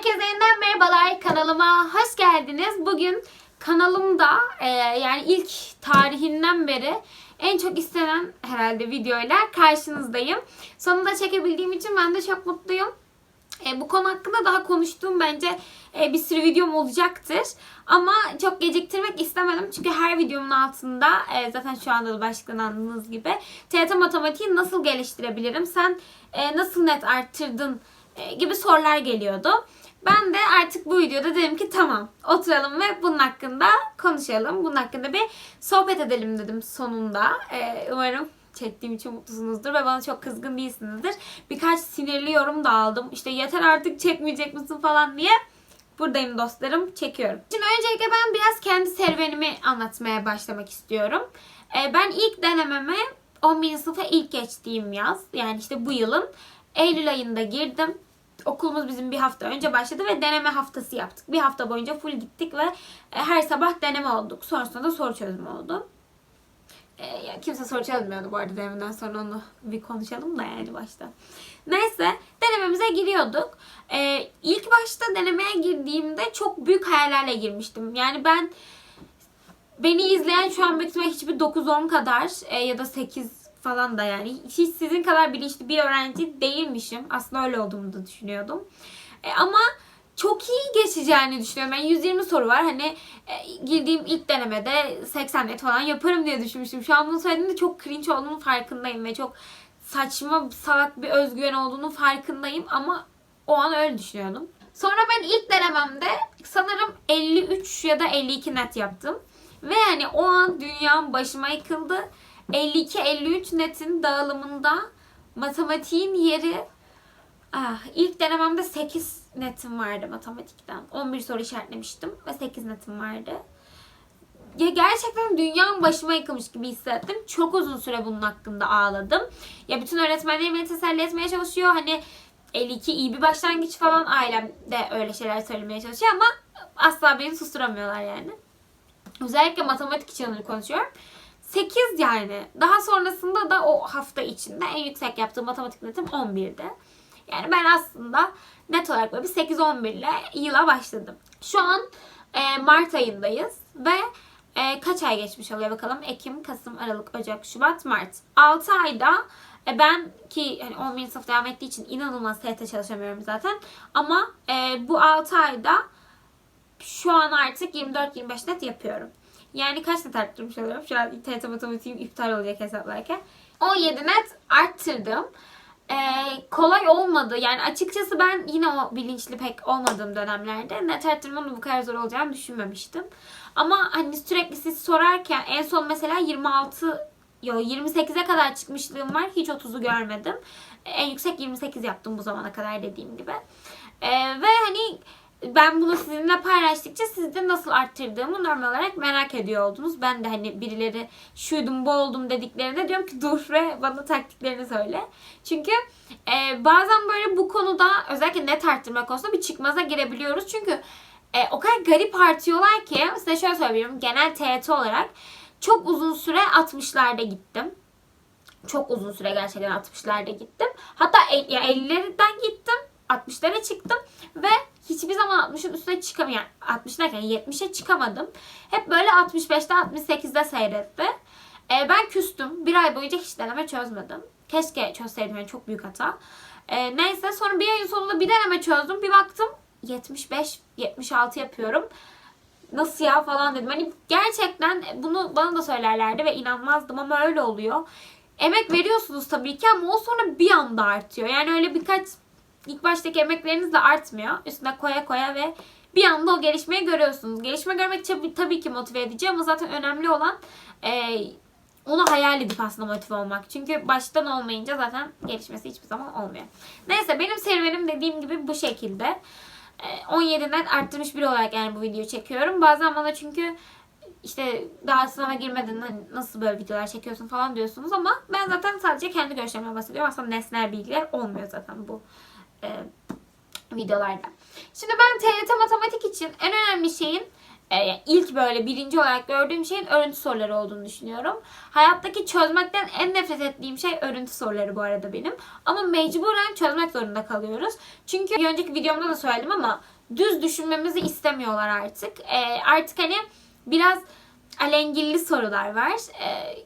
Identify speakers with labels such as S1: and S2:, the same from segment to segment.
S1: Herkese yeniden merhabalar kanalıma hoş geldiniz. Bugün kanalımda e, yani ilk tarihinden beri en çok istenen herhalde videoyla karşınızdayım. Sonunda çekebildiğim için ben de çok mutluyum. E, bu konu hakkında daha konuştuğum bence e, bir sürü videom olacaktır. Ama çok geciktirmek istemedim. Çünkü her videomun altında e, zaten şu anda da başlıktan anladığınız gibi TYT matematiği nasıl geliştirebilirim? Sen e, nasıl net arttırdın? E, gibi sorular geliyordu. Ben de artık bu videoda dedim ki tamam oturalım ve bunun hakkında konuşalım. Bunun hakkında bir sohbet edelim dedim sonunda. E, umarım çektiğim için mutlusunuzdur ve bana çok kızgın değilsinizdir. Birkaç sinirli yorum da aldım. İşte yeter artık çekmeyecek misin falan diye. Buradayım dostlarım. Çekiyorum. Şimdi öncelikle ben biraz kendi serüvenimi anlatmaya başlamak istiyorum. Ee, ben ilk denememe 11. sınıfa ilk geçtiğim yaz. Yani işte bu yılın Eylül ayında girdim. Okulumuz bizim bir hafta önce başladı ve deneme haftası yaptık. Bir hafta boyunca full gittik ve e, her sabah deneme olduk. Sonrasında da soru çözümü oldu. E, ya kimse soru çözmüyordu bu arada denemeden sonra onu bir konuşalım da yani başta. Neyse denememize giriyorduk. E, ilk başta denemeye girdiğimde çok büyük hayallerle girmiştim. Yani ben beni izleyen şu an büyük hiçbir 9-10 kadar e, ya da 8 falan da yani hiç sizin kadar bilinçli bir öğrenci değilmişim. Aslında öyle olduğumu da düşünüyordum. E, ama çok iyi geçeceğini düşünüyorum. Yani 120 soru var. Hani e, girdiğim ilk denemede 80 net falan yaparım diye düşünmüştüm. Şu an bunu söylediğimde çok cringe olduğunun farkındayım ve çok saçma salak bir özgüven olduğunu farkındayım ama o an öyle düşünüyordum. Sonra ben ilk denememde sanırım 53 ya da 52 net yaptım. Ve yani o an dünyam başıma yıkıldı. 52-53 netin dağılımında matematiğin yeri ah, ilk denememde 8 netim vardı matematikten. 11 soru işaretlemiştim ve 8 netim vardı. Ya gerçekten dünyam başıma yıkılmış gibi hissettim. Çok uzun süre bunun hakkında ağladım. Ya bütün öğretmenlerim beni teselli etmeye çalışıyor. Hani 52 iyi bir başlangıç falan ailem de öyle şeyler söylemeye çalışıyor ama asla beni susturamıyorlar yani. Özellikle matematik için onu konuşuyorum. 8 yani. Daha sonrasında da o hafta içinde en yüksek yaptığım matematik netim 11'di. Yani ben aslında net olarak böyle bir 8-11 ile yıla başladım. Şu an e, Mart ayındayız ve e, kaç ay geçmiş oluyor bakalım? Ekim, Kasım, Aralık, Ocak, Şubat, Mart. 6 ayda e, ben ki hani 11. sınıf devam ettiği için inanılmaz TYT çalışamıyorum zaten. Ama e, bu 6 ayda şu an artık 24-25 net yapıyorum. Yani kaç net arttırmış oluyorum? Şu an TYT matematiğim iptal olacak hesaplarken. 17 net arttırdım. Ee, kolay olmadı. Yani açıkçası ben yine o bilinçli pek olmadığım dönemlerde net arttırmanın bu kadar zor olacağını düşünmemiştim. Ama hani sürekli siz sorarken en son mesela 26 yo 28'e kadar çıkmışlığım var. Hiç 30'u görmedim. En yüksek 28 yaptım bu zamana kadar dediğim gibi. Ee, ve hani ben bunu sizinle paylaştıkça siz de nasıl arttırdığımı normal olarak merak ediyor oldunuz. Ben de hani birileri şuydum bu oldum dediklerinde diyorum ki dur ve bana taktiklerini söyle. Çünkü e, bazen böyle bu konuda özellikle net arttırma konusunda bir çıkmaza girebiliyoruz. Çünkü e, o kadar garip artıyorlar ki size şöyle söyleyeyim genel TYT olarak çok uzun süre 60'larda gittim. Çok uzun süre gerçekten 60'larda gittim. Hatta el, ya 50'lerden gittim. 60'lara çıktım hiçbir zaman 60'ın üstüne çıkamıyorum. Yani 60 derken 70'e çıkamadım. Hep böyle 65'te 68'de seyretti. Ee, ben küstüm. Bir ay boyunca hiç deneme çözmedim. Keşke çözseydim yani çok büyük hata. Ee, neyse sonra bir ayın sonunda bir deneme çözdüm. Bir baktım 75 76 yapıyorum. Nasıl ya falan dedim. Hani gerçekten bunu bana da söylerlerdi ve inanmazdım ama öyle oluyor. Emek veriyorsunuz tabii ki ama o sonra bir anda artıyor. Yani öyle birkaç ilk baştaki emekleriniz de artmıyor. Üstüne koya koya ve bir anda o gelişmeyi görüyorsunuz. Gelişme görmek tabii, ki motive edici ama zaten önemli olan e, onu hayal edip aslında motive olmak. Çünkü baştan olmayınca zaten gelişmesi hiçbir zaman olmuyor. Neyse benim serüvenim dediğim gibi bu şekilde. E, 17'den arttırmış biri olarak yani bu videoyu çekiyorum. Bazen bana çünkü işte daha sınava girmeden hani nasıl böyle videolar çekiyorsun falan diyorsunuz ama ben zaten sadece kendi görüşlerimden bahsediyorum. Aslında nesnel bilgiler olmuyor zaten bu e, videolarda. Şimdi ben TYT matematik için en önemli şeyin e, ilk böyle birinci olarak gördüğüm şeyin örüntü soruları olduğunu düşünüyorum. Hayattaki çözmekten en nefret ettiğim şey örüntü soruları bu arada benim. Ama mecburen çözmek zorunda kalıyoruz. Çünkü bir önceki videomda da söyledim ama düz düşünmemizi istemiyorlar artık. E, artık hani biraz alengilli sorular var. E,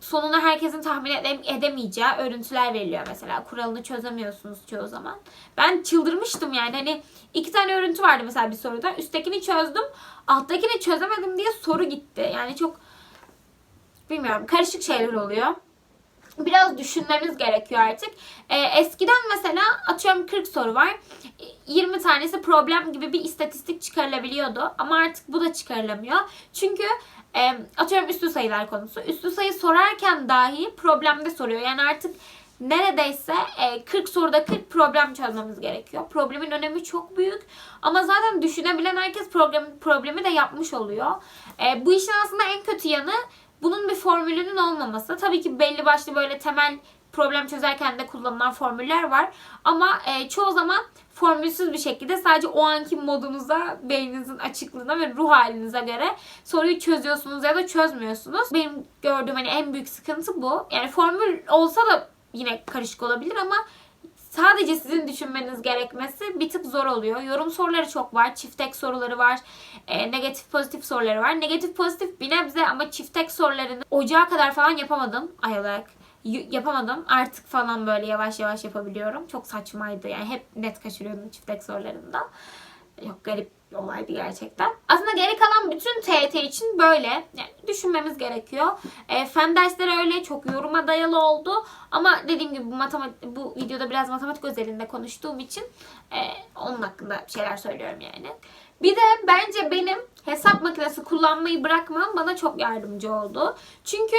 S1: sonuna herkesin tahmin ede- edemeyeceği örüntüler veriliyor mesela. Kuralını çözemiyorsunuz çoğu zaman. Ben çıldırmıştım yani. Hani iki tane örüntü vardı mesela bir soruda. Üsttekini çözdüm. Alttakini çözemedim diye soru gitti. Yani çok bilmiyorum karışık şeyler oluyor. Biraz düşünmemiz gerekiyor artık. Ee, eskiden mesela atıyorum 40 soru var. 20 tanesi problem gibi bir istatistik çıkarılabiliyordu. Ama artık bu da çıkarılamıyor. Çünkü e, atıyorum üstü sayılar konusu. Üstü sayı sorarken dahi problemde soruyor. Yani artık neredeyse e, 40 soruda 40 problem çözmemiz gerekiyor. Problemin önemi çok büyük. Ama zaten düşünebilen herkes problem, problemi de yapmış oluyor. E, bu işin aslında en kötü yanı bunun bir formülünün olmaması. Tabii ki belli başlı böyle temel problem çözerken de kullanılan formüller var. Ama e, çoğu zaman formülsüz bir şekilde sadece o anki modunuza, beyninizin açıklığına ve ruh halinize göre soruyu çözüyorsunuz ya da çözmüyorsunuz. Benim gördüğüm hani en büyük sıkıntı bu. Yani formül olsa da yine karışık olabilir ama sadece sizin düşünmeniz gerekmesi bir tık zor oluyor. Yorum soruları çok var. Çift tek soruları var. E, negatif pozitif soruları var. Negatif pozitif bir nebze ama çift tek sorularını ocağa kadar falan yapamadım ay olarak. Yapamadım. Artık falan böyle yavaş yavaş yapabiliyorum. Çok saçmaydı. Yani hep net kaçırıyordum çift tek sorularında. Yok garip bir olaydı gerçekten. Aslında geri kalan bütün TET için böyle. Yani düşünmemiz gerekiyor. E, fen dersleri öyle çok yoruma dayalı oldu. Ama dediğim gibi bu, matematik, bu videoda biraz matematik özelinde konuştuğum için e, onun hakkında şeyler söylüyorum yani. Bir de bence benim hesap makinesi kullanmayı bırakmam bana çok yardımcı oldu. Çünkü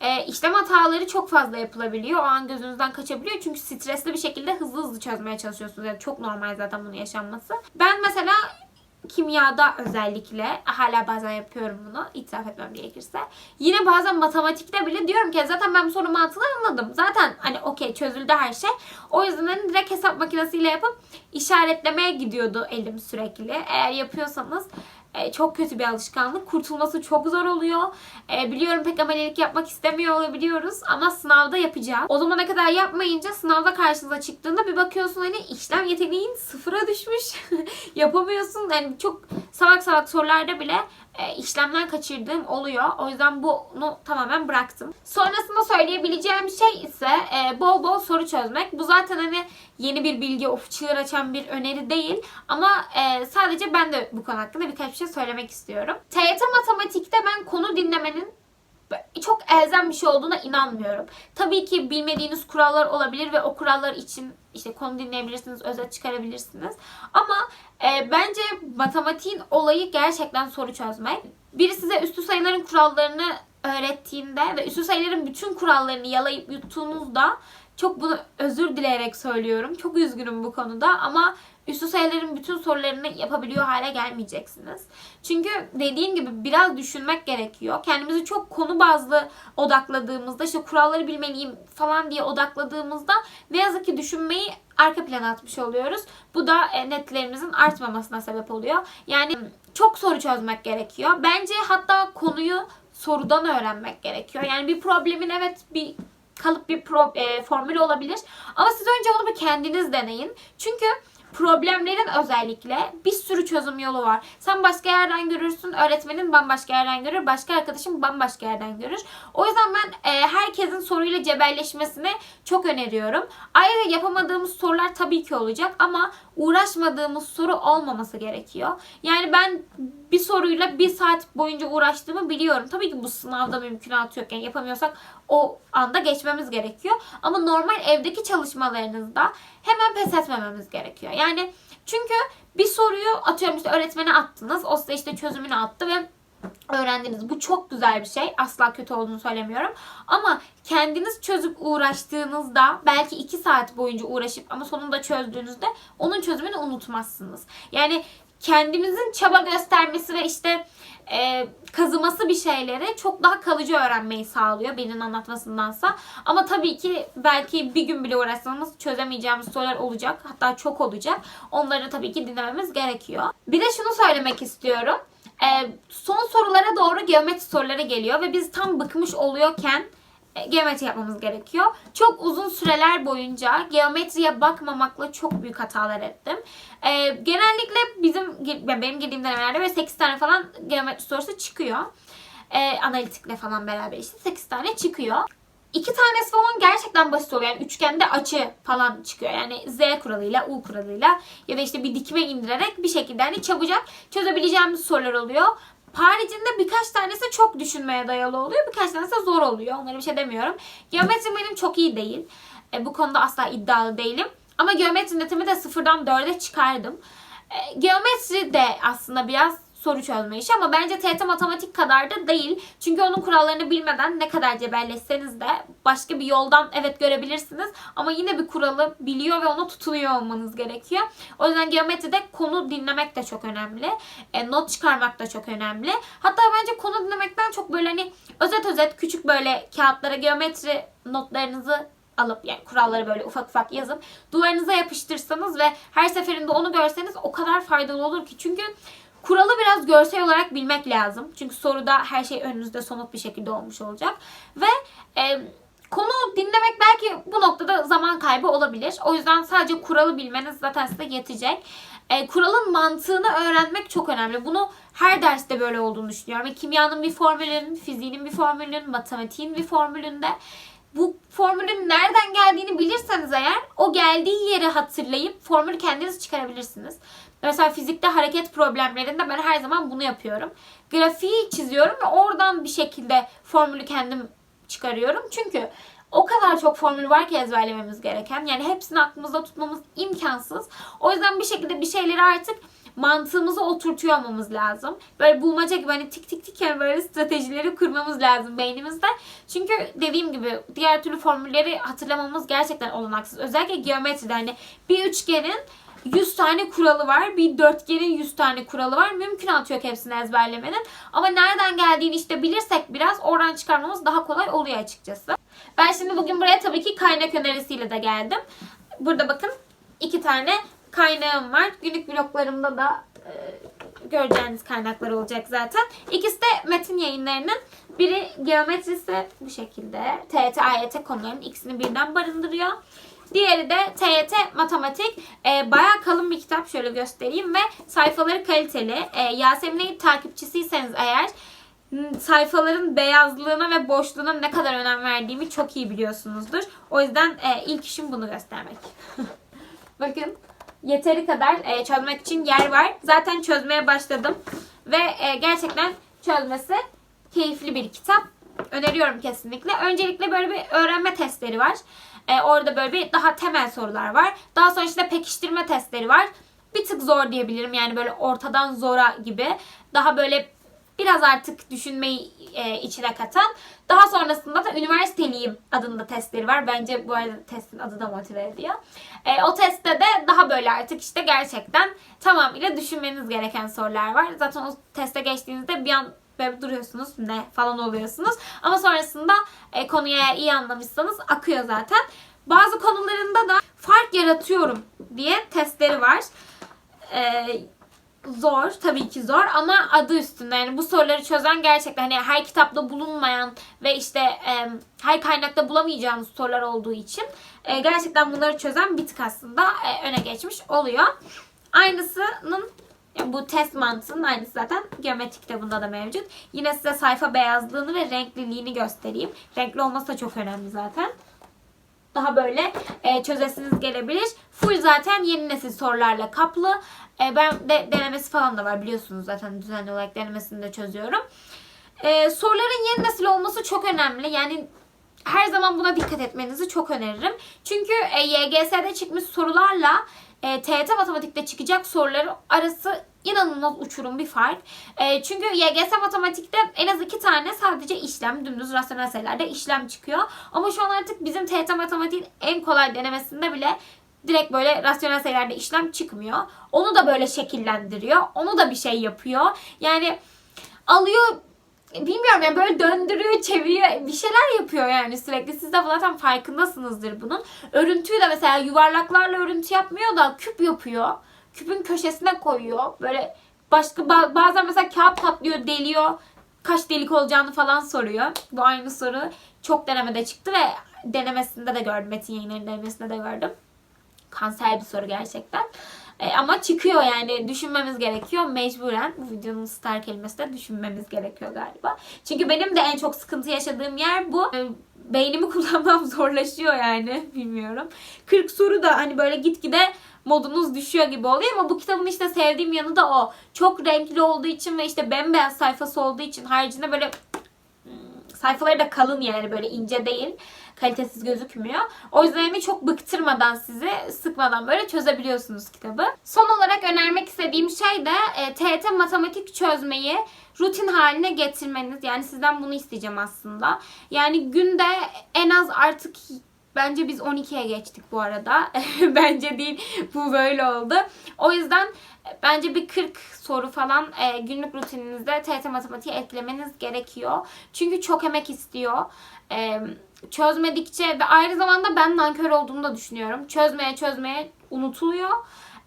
S1: e, işlem hataları çok fazla yapılabiliyor. O an gözünüzden kaçabiliyor. Çünkü stresli bir şekilde hızlı hızlı çözmeye çalışıyorsunuz. Yani çok normal zaten bunun yaşanması. Ben mesela kimyada özellikle hala bazen yapıyorum bunu itiraf etmem gerekirse. Yine bazen matematikte bile diyorum ki zaten ben bu sorunun mantığını anladım. Zaten hani okey çözüldü her şey. O yüzden hani direkt hesap makinesiyle yapıp işaretlemeye gidiyordu elim sürekli. Eğer yapıyorsanız e, çok kötü bir alışkanlık. Kurtulması çok zor oluyor. E, biliyorum pek amelilik yapmak istemiyor olabiliyoruz ama sınavda yapacağız. O zamana kadar yapmayınca sınavda karşınıza çıktığında bir bakıyorsun hani işlem yeteneğin sıfıra düşmüş. Yapamıyorsun. Yani çok salak salak sorularda bile e, işlemden kaçırdığım oluyor. O yüzden bunu tamamen bıraktım. Sonrasında söyleyebileceğim şey ise e, bol bol soru çözmek. Bu zaten hani yeni bir bilgi, of çığır açan bir öneri değil. Ama e, sadece ben de bu konu hakkında birkaç bir şey söylemek istiyorum. TYT matematikte ben konu dinlemenin çok elzem bir şey olduğuna inanmıyorum. Tabii ki bilmediğiniz kurallar olabilir ve o kurallar için işte konu dinleyebilirsiniz, özet çıkarabilirsiniz. Ama e, bence matematiğin olayı gerçekten soru çözmek. Biri size üstü sayıların kurallarını öğrettiğinde ve üstü sayıların bütün kurallarını yalayıp yuttuğunuzda çok bunu özür dileyerek söylüyorum. Çok üzgünüm bu konuda ama üstü sayıların bütün sorularını yapabiliyor hale gelmeyeceksiniz. Çünkü dediğim gibi biraz düşünmek gerekiyor. Kendimizi çok konu bazlı odakladığımızda işte kuralları bilmeliyim falan diye odakladığımızda ne yazık ki düşünmeyi arka plana atmış oluyoruz. Bu da e, netlerimizin artmamasına sebep oluyor. Yani çok soru çözmek gerekiyor. Bence hatta konuyu sorudan öğrenmek gerekiyor. Yani bir problemin evet bir kalıp bir pro, e, formül olabilir. Ama siz önce onu bir kendiniz deneyin. Çünkü problemlerin özellikle bir sürü çözüm yolu var. Sen başka yerden görürsün, öğretmenin bambaşka yerden görür, başka arkadaşın bambaşka yerden görür. O yüzden ben e, herkesin soruyla cebelleşmesini çok öneriyorum. Ayrıca yapamadığımız sorular tabii ki olacak ama uğraşmadığımız soru olmaması gerekiyor. Yani ben bir soruyla bir saat boyunca uğraştığımı biliyorum. Tabii ki bu sınavda mümkünatı yok. Yani yapamıyorsak o anda geçmemiz gerekiyor. Ama normal evdeki çalışmalarınızda hemen pes etmememiz gerekiyor. Yani çünkü bir soruyu atıyorum işte öğretmene attınız. O size işte çözümünü attı ve öğrendiniz. Bu çok güzel bir şey. Asla kötü olduğunu söylemiyorum. Ama kendiniz çözüp uğraştığınızda belki 2 saat boyunca uğraşıp ama sonunda çözdüğünüzde onun çözümünü unutmazsınız. Yani kendimizin çaba göstermesi ve işte e, kazıması bir şeyleri çok daha kalıcı öğrenmeyi sağlıyor birinin anlatmasındansa. Ama tabii ki belki bir gün bile uğraşsanız çözemeyeceğimiz sorular olacak. Hatta çok olacak. Onları tabii ki dinlememiz gerekiyor. Bir de şunu söylemek istiyorum. e, son sorulara doğru geometri soruları geliyor ve biz tam bıkmış oluyorken geometri yapmamız gerekiyor. Çok uzun süreler boyunca geometriye bakmamakla çok büyük hatalar ettim. E, genellikle bizim yani benim girdiğim denemelerde böyle 8 tane falan geometri sorusu çıkıyor. E, analitikle falan beraber işte 8 tane çıkıyor. İki tanesi falan gerçekten basit oluyor. Yani üçgende açı falan çıkıyor. Yani Z kuralıyla, U kuralıyla ya da işte bir dikme indirerek bir şekilde hani çabucak çözebileceğimiz sorular oluyor. Haricinde birkaç tanesi çok düşünmeye dayalı oluyor. Birkaç tanesi zor oluyor. Onlara bir şey demiyorum. Geometri benim çok iyi değil. E, bu konuda asla iddialı değilim. Ama geometri netimi de sıfırdan dörde çıkardım. E, geometri de aslında biraz soru çözme işi ama bence TET matematik kadar da değil. Çünkü onun kurallarını bilmeden ne kadar cebelleşseniz de başka bir yoldan evet görebilirsiniz ama yine bir kuralı biliyor ve ona tutunuyor olmanız gerekiyor. O yüzden geometride konu dinlemek de çok önemli. E, not çıkarmak da çok önemli. Hatta bence konu dinlemekten çok böyle hani özet özet küçük böyle kağıtlara geometri notlarınızı alıp yani kuralları böyle ufak ufak yazıp duvarınıza yapıştırsanız ve her seferinde onu görseniz o kadar faydalı olur ki. Çünkü Kuralı biraz görsel olarak bilmek lazım. Çünkü soruda her şey önünüzde somut bir şekilde olmuş olacak. Ve e, konu dinlemek belki bu noktada zaman kaybı olabilir. O yüzden sadece kuralı bilmeniz zaten size yetecek. E, kuralın mantığını öğrenmek çok önemli. Bunu her derste böyle olduğunu düşünüyorum. kimyanın bir formülünün, fiziğinin bir formülünün, matematiğin bir formülünde bu formülün nereden geldiğini bilirseniz eğer o geldiği yeri hatırlayıp formülü kendiniz çıkarabilirsiniz. Mesela fizikte hareket problemlerinde ben her zaman bunu yapıyorum. Grafiği çiziyorum ve oradan bir şekilde formülü kendim çıkarıyorum. Çünkü o kadar çok formül var ki ezberlememiz gereken. Yani hepsini aklımızda tutmamız imkansız. O yüzden bir şekilde bir şeyleri artık mantığımıza oturtuyor olmamız lazım. Böyle bulmaca gibi hani tik tik tik yani böyle stratejileri kurmamız lazım beynimizde. Çünkü dediğim gibi diğer türlü formülleri hatırlamamız gerçekten olanaksız. Özellikle geometride hani bir üçgenin 100 tane kuralı var. Bir dörtgenin 100 tane kuralı var. Mümkünatı yok hepsini ezberlemenin. Ama nereden geldiğini işte bilirsek biraz oradan çıkarmamız daha kolay oluyor açıkçası. Ben şimdi bugün buraya tabii ki kaynak önerisiyle de geldim. Burada bakın iki tane kaynağım var. Günlük bloklarımda da e, göreceğiniz kaynaklar olacak zaten. İkisi de metin yayınlarının biri geometrisi bu şekilde. TET, AYT konularının ikisini birden barındırıyor. Diğeri de TYT Matematik. E, bayağı kalın bir kitap. Şöyle göstereyim ve sayfaları kaliteli. E, Yasemin'in takipçisiyseniz eğer sayfaların beyazlığına ve boşluğuna ne kadar önem verdiğimi çok iyi biliyorsunuzdur. O yüzden e, ilk işim bunu göstermek. Bakın yeteri kadar e, çözmek için yer var. Zaten çözmeye başladım. Ve e, gerçekten çözmesi keyifli bir kitap. Öneriyorum kesinlikle. Öncelikle böyle bir öğrenme testleri var. E, orada böyle bir daha temel sorular var. Daha sonra işte pekiştirme testleri var. Bir tık zor diyebilirim. Yani böyle ortadan zora gibi. Daha böyle biraz artık düşünmeyi e, içine katan. Daha sonrasında da üniversiteliyim adında testleri var. Bence bu arada testin adı da motive ediyor. E, o testte de daha böyle artık işte gerçekten tamamıyla düşünmeniz gereken sorular var. Zaten o teste geçtiğinizde bir an böyle duruyorsunuz ne falan oluyorsunuz. Ama sonrasında e, konuya iyi anlamışsanız akıyor zaten. Bazı konularında da fark yaratıyorum diye testleri var. E, zor tabii ki zor ama adı üstünde yani bu soruları çözen gerçekten hani her kitapta bulunmayan ve işte e, her kaynakta bulamayacağınız sorular olduğu için e, gerçekten bunları çözen bir tık aslında e, öne geçmiş oluyor. Aynısının yani bu test mantığının aynısı zaten geometri kitabında da mevcut. Yine size sayfa beyazlığını ve renkliliğini göstereyim. Renkli olması da çok önemli zaten. Daha böyle e, çözesiniz gelebilir. Full zaten yeni nesil sorularla kaplı. E, ben de denemesi falan da var biliyorsunuz zaten düzenli olarak denemesini de çözüyorum. E, soruların yeni nesil olması çok önemli. Yani her zaman buna dikkat etmenizi çok öneririm. Çünkü e, YGS'de çıkmış sorularla e, TYT matematikte çıkacak soruları arası inanılmaz uçurum bir fark. E, çünkü YGS matematikte en az iki tane sadece işlem, dümdüz rasyonel sayılarda işlem çıkıyor. Ama şu an artık bizim TYT matematiğin en kolay denemesinde bile direkt böyle rasyonel sayılarda işlem çıkmıyor. Onu da böyle şekillendiriyor. Onu da bir şey yapıyor. Yani alıyor bilmiyorum yani böyle döndürüyor, çeviriyor, bir şeyler yapıyor yani sürekli. Siz de zaten farkındasınızdır bunun. Örüntüyü de mesela yuvarlaklarla örüntü yapmıyor da küp yapıyor. Küpün köşesine koyuyor. Böyle Başka ba- bazen mesela kağıt patlıyor, deliyor. Kaç delik olacağını falan soruyor. Bu aynı soru çok denemede çıktı ve denemesinde de gördüm. Metin yayınlarının denemesinde de gördüm. Kanser bir soru gerçekten. E, ama çıkıyor yani düşünmemiz gerekiyor mecburen. Bu videonun star kelimesi de düşünmemiz gerekiyor galiba. Çünkü benim de en çok sıkıntı yaşadığım yer bu. E, beynimi kullanmam zorlaşıyor yani bilmiyorum. 40 soru da hani böyle gitgide modunuz düşüyor gibi oluyor ama bu kitabın işte sevdiğim yanı da o. Çok renkli olduğu için ve işte bembeyaz sayfası olduğu için haricinde böyle sayfaları da kalın yani böyle ince değil. Kalitesiz gözükmüyor. O yüzden yani çok bıktırmadan sizi sıkmadan böyle çözebiliyorsunuz kitabı. Son olarak önermek istediğim şey de e, TET matematik çözmeyi rutin haline getirmeniz. Yani sizden bunu isteyeceğim aslında. Yani günde en az artık Bence biz 12'ye geçtik bu arada. bence değil. Bu böyle oldu. O yüzden e, bence bir 40 soru falan e, günlük rutininizde TET matematiği eklemeniz gerekiyor. Çünkü çok emek istiyor. E, çözmedikçe ve aynı zamanda ben nankör olduğumu da düşünüyorum. Çözmeye çözmeye unutuluyor.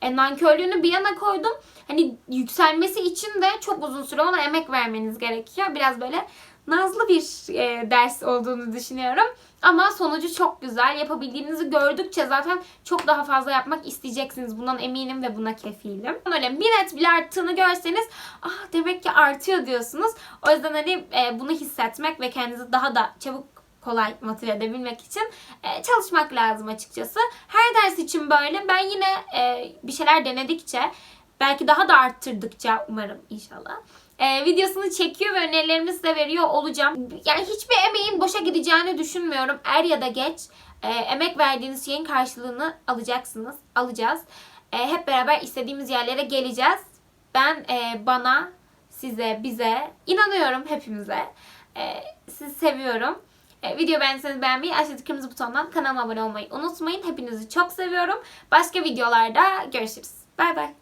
S1: E, nankörlüğünü bir yana koydum. Hani yükselmesi için de çok uzun süre ona emek vermeniz gerekiyor. Biraz böyle nazlı bir e, ders olduğunu düşünüyorum. Ama sonucu çok güzel. Yapabildiğinizi gördükçe zaten çok daha fazla yapmak isteyeceksiniz. Bundan eminim ve buna kefilim. Öyle bir net bile arttığını görseniz ah demek ki artıyor diyorsunuz. O yüzden hani e, bunu hissetmek ve kendinizi daha da çabuk kolay motive edebilmek için e, çalışmak lazım açıkçası. Her ders için böyle. Ben yine e, bir şeyler denedikçe belki daha da arttırdıkça umarım inşallah e, videosunu çekiyor ve önerilerimi size veriyor olacağım. Yani hiçbir emeğin boşa gideceğini düşünmüyorum. Er ya da geç e, emek verdiğiniz şeyin karşılığını alacaksınız. Alacağız. E, hep beraber istediğimiz yerlere geleceğiz. Ben e, bana, size, bize inanıyorum hepimize. E, sizi seviyorum. E, video beğendiyseniz beğenmeyi, aşağıdaki kırmızı butondan kanalıma abone olmayı unutmayın. Hepinizi çok seviyorum. Başka videolarda görüşürüz. Bay bay.